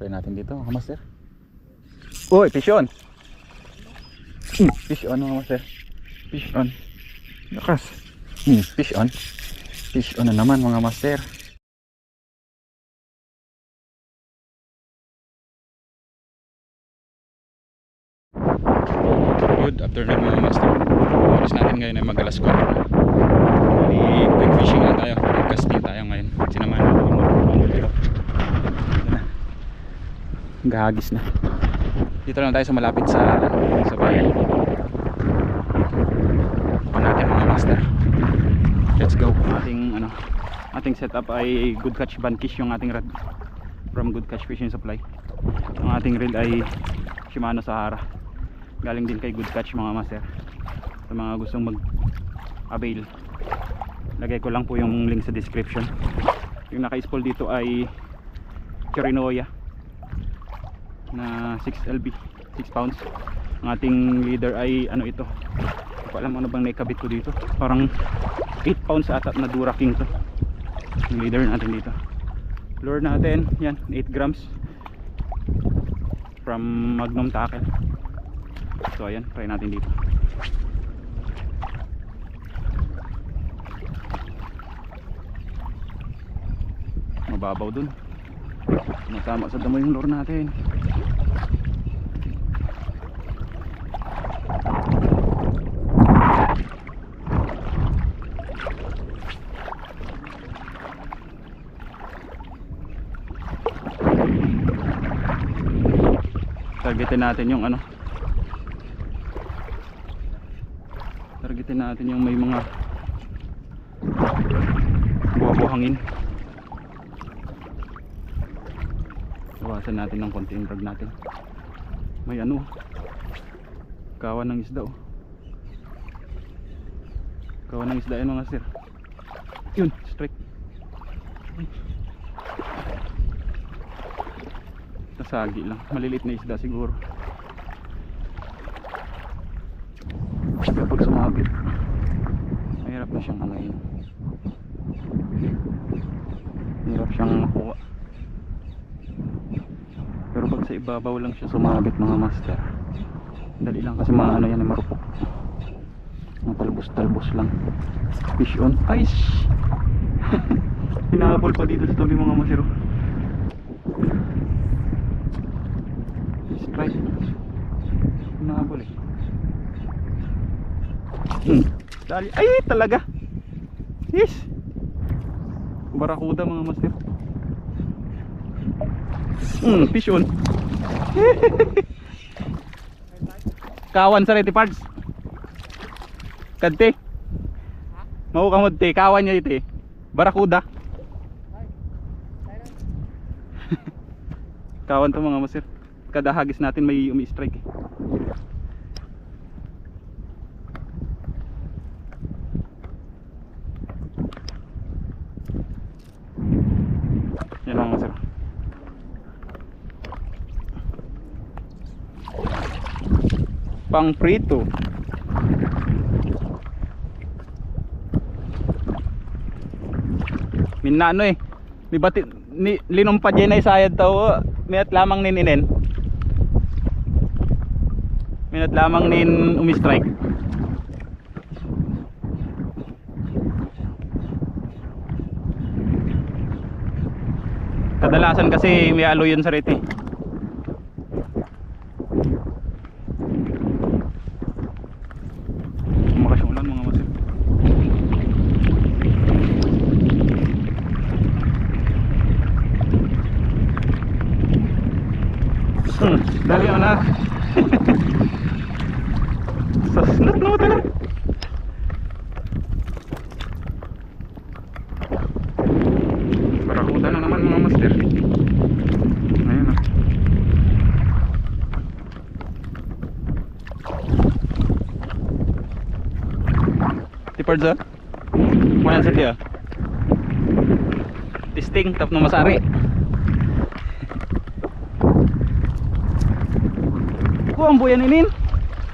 Try natin dito mga master. Uy, fish on. Hmm, fish on mga master. Fish on. Lakas. Hmm, fish on. Fish on na naman mga master. Good afternoon mga master. Oras natin ngayon ay mag alas 4 na. Bali, quick fishing na tayo. Quick casting tayo ngayon. Sinamahan natin yung mga pamulyo. Ito na. Gahagis na. Dito lang tayo sa malapit sa ano, sa bayan. Pa natin mga master. Let's go. Ating ano, ating setup ay good catch bankish yung ating rod from good catch fishing supply. Ang ating reel ay Shimano Sahara. Galing din kay good catch mga master. Sa mga gustong mag avail. Lagay ko lang po yung link sa description. Yung naka-spool dito ay Chirinoya na 6 lb 6 pounds. Ang ating leader ay ano ito? Hindi ko alam ano bang naikabit ko dito. Parang 8 pounds ata na Dura to. Yung leader natin dito. Lure natin yan 8 grams. From Magnum Tackle. So ayan try natin dito. Mababaw dun. Natama sa damo yung lure natin. Targetin natin yung ano. Targetin natin yung may mga buha-buhangin. Iwasan natin ng konti yung drag natin. May ano. Kawan ng isda oh. Kawan ng isda yan mga sir. Yun, strike. Nasagi lang. Malilit na isda siguro. Kapag sumabit, mahirap na siyang yun. Mahirap siyang makuha. Pero pag sa ibabaw lang siya sumabit mga master. Dali lang kasi mga ano yan marupok. Mga talbos-talbos lang. Fish on ice. Hinahabol pa dito sa tabi mga masero. Strike. Hinahabol eh. Hmm. Dali. Ay talaga. Yes. Barakuda mga master. Hmm, fish on. Kawan sa reti parts. Kadte. Mau ka mo te, kawan niya ite. Barakuda. kawan to mga masir. Kada hagis natin may umi-strike eh. Yan mga masir. Pang prito. Minano eh. Ni bati ni linom pa dyan ay sayad tao minat lamang nininen minat lamang nin umistrike. Kadalasan kasi may alo yun sa rete Lumakas yung ulan mga masil. Hmm, dali ako na. Sasnat na ito na. Barakuda na naman mga master. Ayun na. Tipard sa? Mana sa tiya? Testing, tap na masari. Ko ang buyan inin.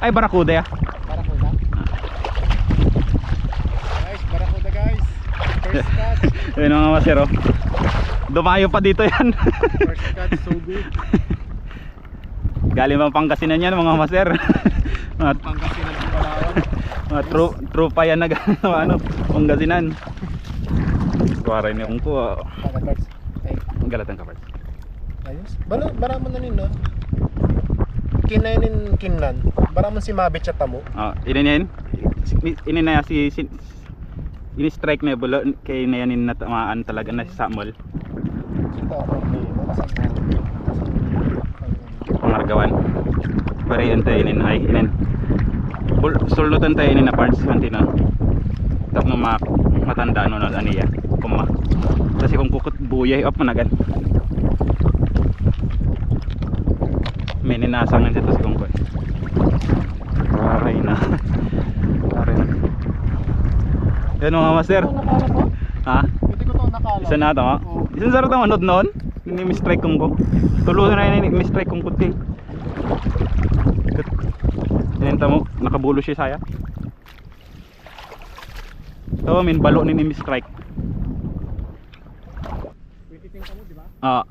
Ay barakuda ya. Barakuda. Guys, barakuda guys. First catch. Ayun mga masero. Dumayo pa dito yan. First That's so good. Galing bang Pangasinan yan mga master. mga, Pangasinan ng Palawan. mga tru, trupa yan na ano, Pangasinan. Kuwara ni ko. ah. Galatang kapag. ayos. Balo, baraman na nino. Kinainin kinlan. Baraman si Mabit siya tamo. Oh, inin yan. Inin na si, si ini strike na bulo kay na yan natamaan talaga na si Samuel. Pangargawan. Pare ante inin ay inin. Bul sulutan tayo inin na parts kanti na. Tap no ma matanda no na aniya. Kuma. Kasi kung kukut buyay up managan. May ninasangan dito si Kungkoy. Aray na. Aray na. Yan mga master. Ha? Pwede ko to nakala. Isa na ito ha? Oo. Isang sarap ang manod noon. Hindi mistrike kong ko. Tulusan na yun mistrike kong kuti. Tinenta mo, nakabulo siya saya. Oo, min balo ni di ba? Ah,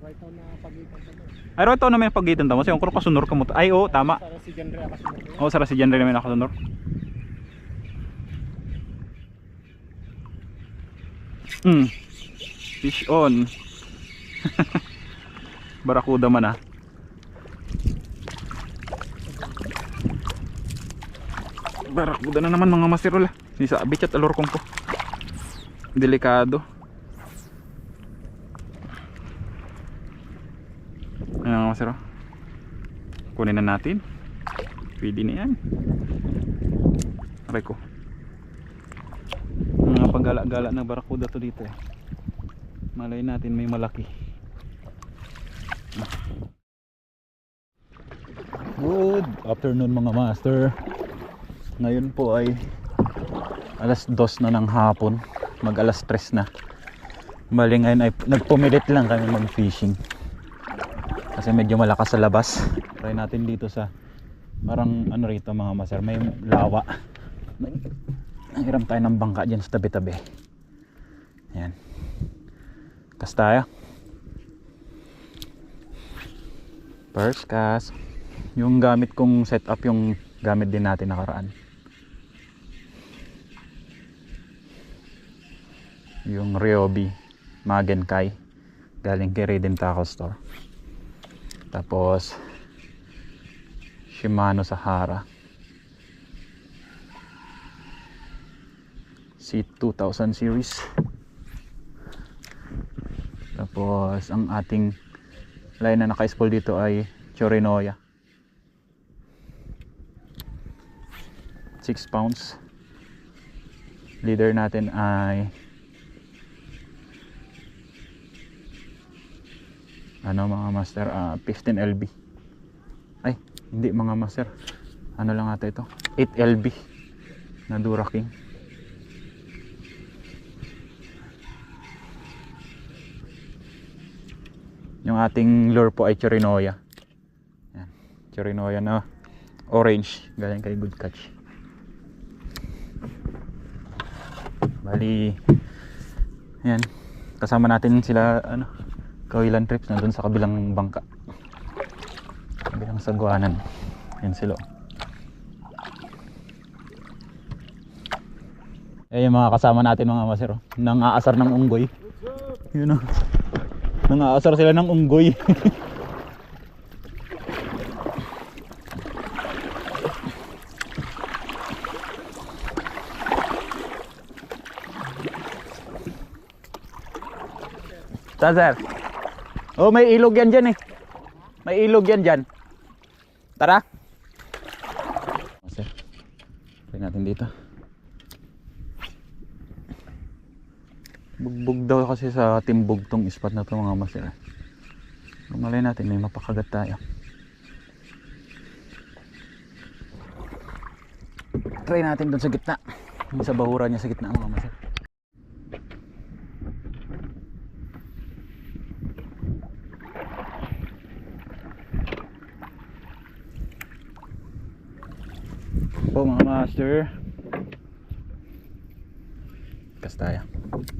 Right now na pagitan mo. ay ito na may pagitan tamo. Kasi kung kasunor ka mo. Ay, oo, tama. Para si kasunod ko. Oo, sara si Jan rin naman nakasunor. Hmm. Fish on. Barakuda man ah. Barakuda na naman mga masirol ah. Sisabit at alor kong po. Delikado. Ano mga masiro? Kunin na natin. Pwede na yan. Aray ko. Mga paggala-gala ng barakuda to dito eh. Malay natin may malaki. Good afternoon mga master. Ngayon po ay alas dos na ng hapon. Mag alas tres na. Bali ngayon ay nagpumilit lang kami mag fishing. Kasi medyo malakas sa labas. Try natin dito sa parang ano rito mga master may lawa. Nanghiram tayo ng bangka dyan sa tabi-tabi. Yan. Cast tayo. First cast. Yung gamit kong setup yung gamit din natin nakaraan. Yung Ryobi Magenkai galing kay Raiden Tackle Store. Tapos Shimano Sahara C2000 series. Tapos ang ating line na naka-spool dito ay Chorinoya. 6 pounds. Leader natin ay ano mga master ah, 15 LB ay hindi mga master. Ano lang ata ito? 8 LB na Dura King yung ating lure po ay Chorinoya yan. Chorinoya na orange galing kay Good Catch. Bali yan. Kasama natin sila ano kawilan trips nandun sa kabilang bangka. Kabilang sagwanan. Yan sila. Eh yung mga kasama natin mga masero nang aasar ng unggoy. Yun o nang aasar sila ng unggoy Saan sir? Oh, may ilog yan dyan eh. May ilog yan dyan. Tara. Sir, try natin dito. Bugbog daw kasi sa timbog tong spot na to mga master. Malay natin may mapakagat tayo. Try natin doon sa gitna. Sa bahura niya sa gitna mga master. po mga master kas tayo Hmm,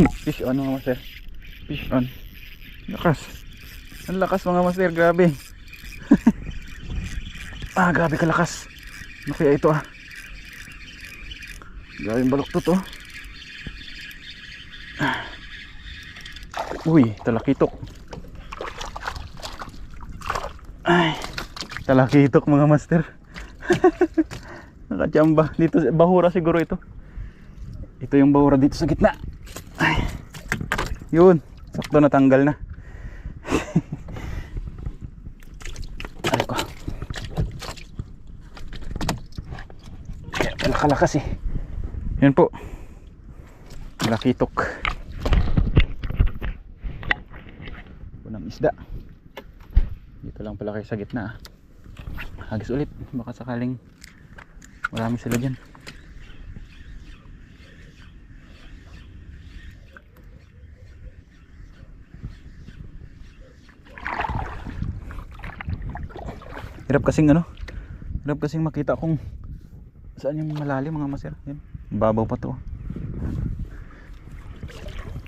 fish on mga master. Fish on. Lakas. Ang lakas mga master, grabe. ah, grabe kalakas. Ano kaya ito ah? Grabe yung baloktot oh. Uy, talakitok. Ay, talakitok mga master. Nakachamba. Dito, bahura siguro ito. Ito yung bahura dito sa gitna. Yun. Sakto natanggal na. Ay ko. Kaya pala kalakas eh. Yan po. Lakitok. Unang isda. Dito lang pala kayo sa gitna. ah. Hagis ulit. Baka sakaling marami sila dyan. Hirap kasing ano? Hirap kasing makita kung saan yung malalim mga maser. Yan. Babaw pa to.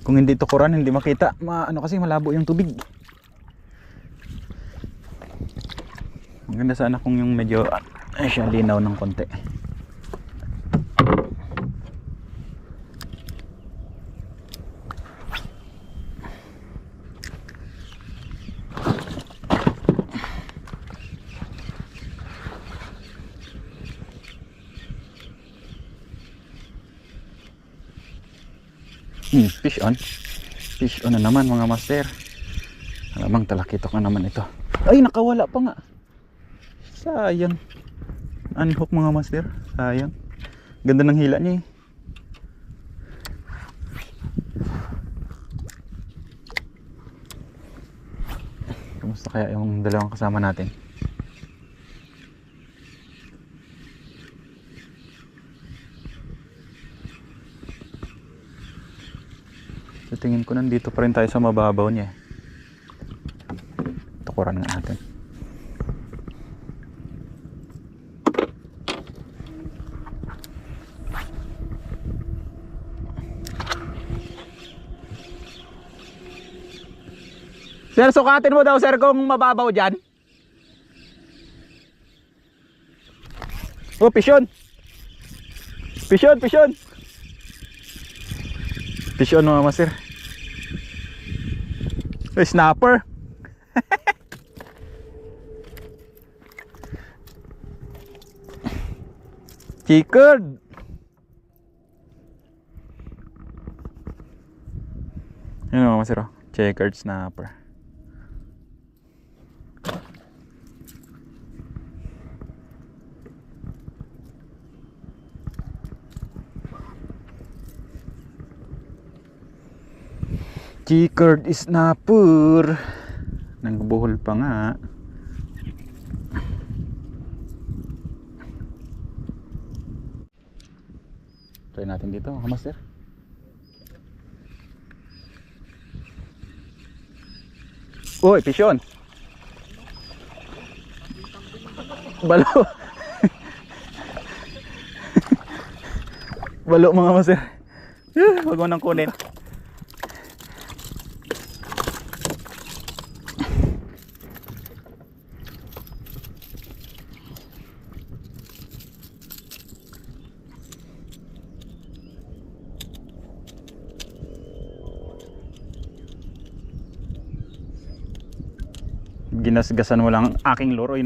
Kung hindi tukuran, hindi makita. Ma, ano kasi malabo yung tubig. Maganda sana kung yung medyo ay siya linaw ng konti. Hmm, fish on. Fish on na naman mga master. Alamang talakitok na naman ito. Ay, nakawala pa nga. Sayang. Unhook mga master. Sayang. Ganda ng hila niya eh. Kamusta kaya yung dalawang kasama natin? Tingin ko nandito pa rin tayo sa mababaw niya. Tukuran nga natin. Sir, sukatin mo daw sir kung mababaw dyan. Oh, pisyon. Pisyon, pisyon. Pisyon mga master. Uy, snapper. Chicard. Yun master. oh. Checkered snapper. Chicard is snapper. Nangbuhol pa nga. Try natin dito, mga master. Uy, pisyon. Balo. Balo mga master. Huwag mo nang kunin. Ginasgasan mo lang ang aking loroy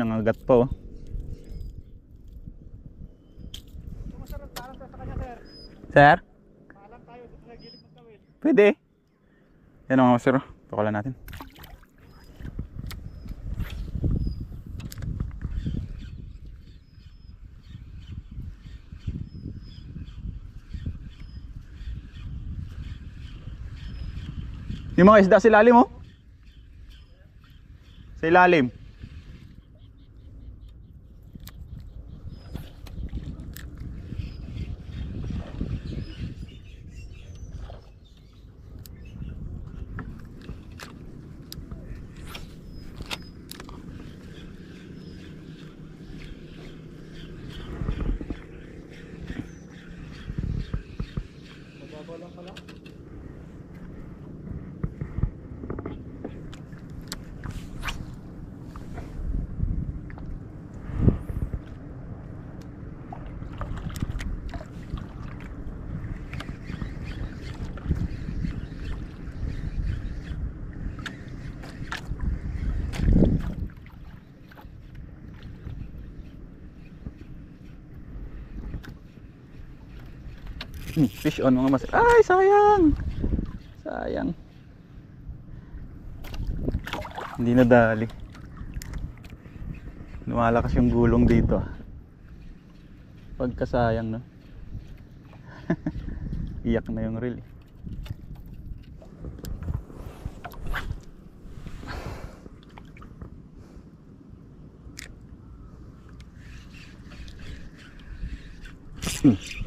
parang sa kanya, sir. Sir? Paalam tayo sa gilid ng tawid. Pwede. Yan mga master. oh. Tukulan natin. Yung mga isda sa ilalim oh. Sa ilalim. Hmm, Fish on mga master. Ay, sayang! Sayang. Hindi nadali. Lumalakas yung gulong dito. Pagkasayang, no? Iyak na yung reel. eh.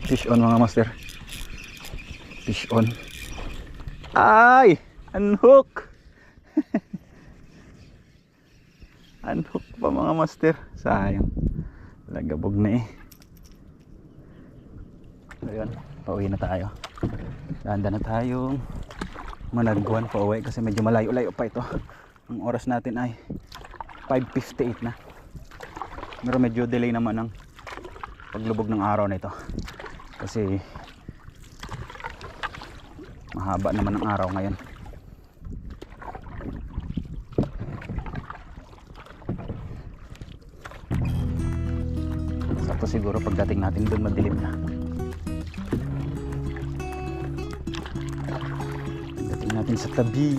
Fish on mga master. Fish on. Ay! Unhook! Unhook pa mga master. Sayang. Lagabog na eh. Ayun, pauwi na tayo. Danda na tayong managwan pauwi kasi medyo malayo-layo pa ito. Ang oras natin ay 5.58 na. Pero medyo delay naman ang paglubog ng araw na ito. Kasi mahaba naman ang araw ngayon. Sakto siguro pagdating natin doon madilim na. Pagdating natin sa tabi.